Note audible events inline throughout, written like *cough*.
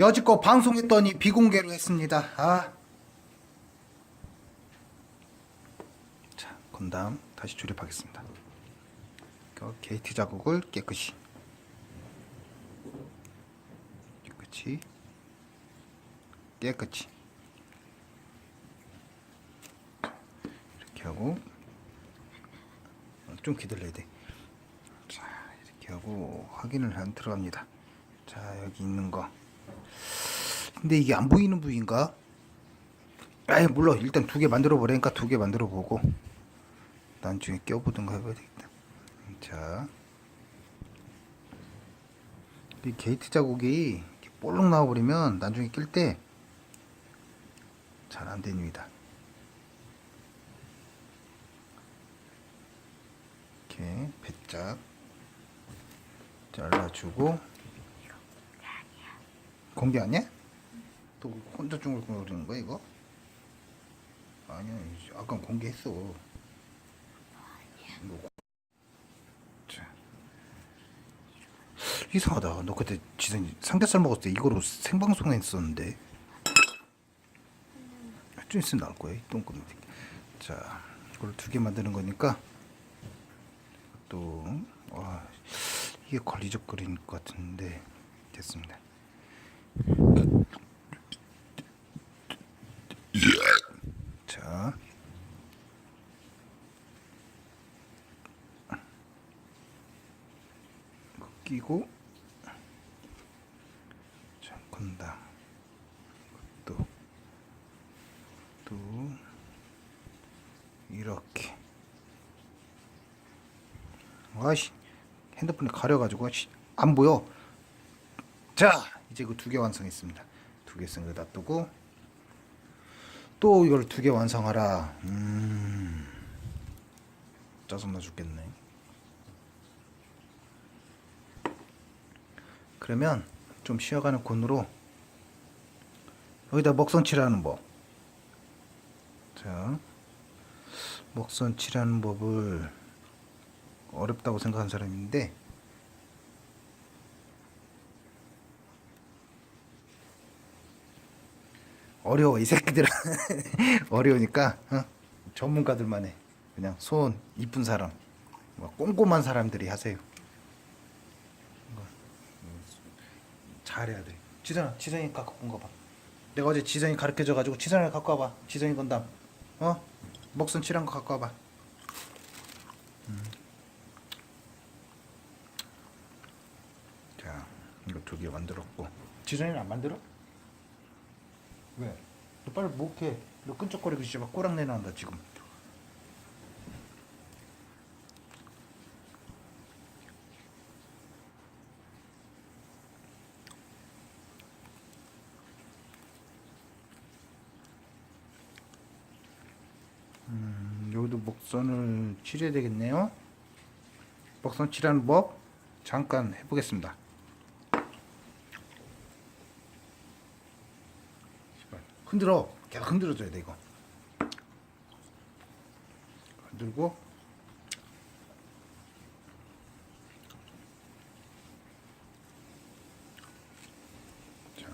여지껏 방송했더니 비공개로 했습니다. 아. 자, 건담 다시 조립하겠습니다. 그 게이트 자국을 깨끗이 깨끗이 깨끗이 이렇게 하고 어, 좀 기다려야 돼. 자, 이렇게 하고 확인을 한 들어갑니다. 자, 여기 있는 거. 근데 이게 안 보이는 부위인가? 아예 물론 일단 두 개 만들어 보라니까 두 개 만들어 보고 나중에 껴보든가 해봐야 되겠다. 자, 이 게이트 자국이 볼록 나와버리면 나중에 낄 때 잘 안 됩니다. 이렇게 배짝 잘라주고 공개 아니야? 또 혼자 중얼거리는 거야 이거? 아니야 아까 공개했어 이거. 자. 이상하다 너 그때 지선 삼겹살 먹었을 때 이거로 생방송 했었는데 좀 있으면 나올 거야 똥꼬 자 이걸 두 개 만드는 거니까 또 와, 이게 걸리적거리는 것 같은데 됐습니다. 자, 끼고 자 건다. 또 또 이렇게. 아씨 핸드폰에 가려가지고 씨, 안 보여. 자 이제 그 두 개 완성했습니다. 두 개 쓴거 놔두고 또 이걸 두 개 완성하라. 음 짜증나 죽겠네. 그러면 좀 쉬어가는 곤으로 여기다 먹선 칠하는 법. 자 먹선 칠하는 법을 어렵다고 생각한 사람인데 어려워 이 새끼들은 *laughs* 어려우니까 어? 전문가들만 해 그냥 손 이쁜 사람 뭐 꼼꼼한 사람들이 하세요. 잘해야 돼. 지선아 지선이 갖고 온 거 봐. 내가 어제 지선이 가르쳐줘 가지고 지선이 갖고 와봐. 지선이 건담. 어? 먹선 칠한 거 갖고 와봐. 자, 이거 두 개 만들었고. 지선이는 안 만들어? 왜? 너 빨리 목해. 너 끈적거리고 씨발 꼬랑내 나온다 지금. 음, 목선을 칠해야 되겠네요. 목선 칠하는 법 잠깐 해보겠습니다. 씨발, 흔들어. 계속 흔들어줘야 돼 이거. 흔들고 자.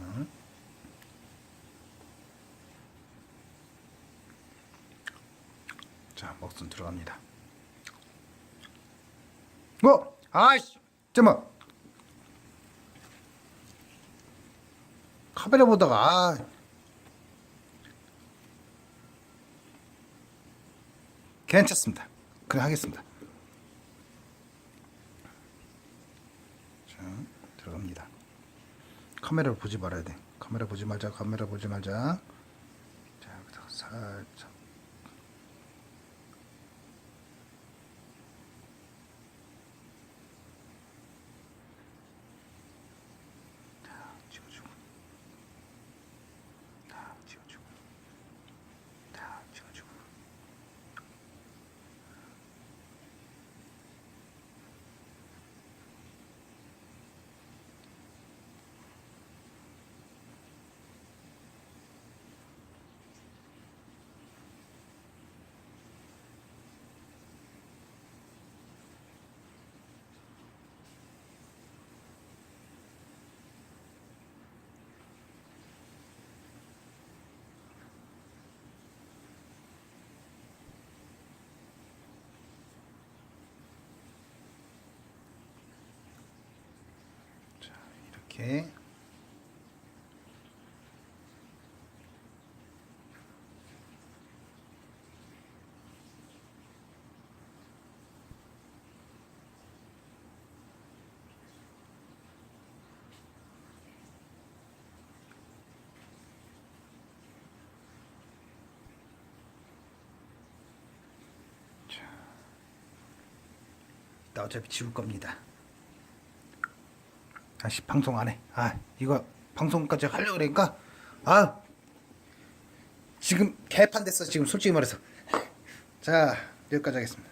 자, 먹순 들어갑니다. 어? 아이씨! 잠깐만! 카메라 보다가, 아. 괜찮습니다. 그래, 하겠습니다. 자, 들어갑니다. 카메라를 보지 말아야 돼. 카메라 보지 말자, 카메라 보지 말자. 자, 여기다가 살짝. 다 찍어주고 다 찍어주고 다 찍어주고 이렇게 나 어차피 지울 겁니다. 아씨 방송 안 해. 아 이거 방송까지 하려고 그러니까 아 지금 개판 됐어 지금 솔직히 말해서 자 여기까지 하겠습니다.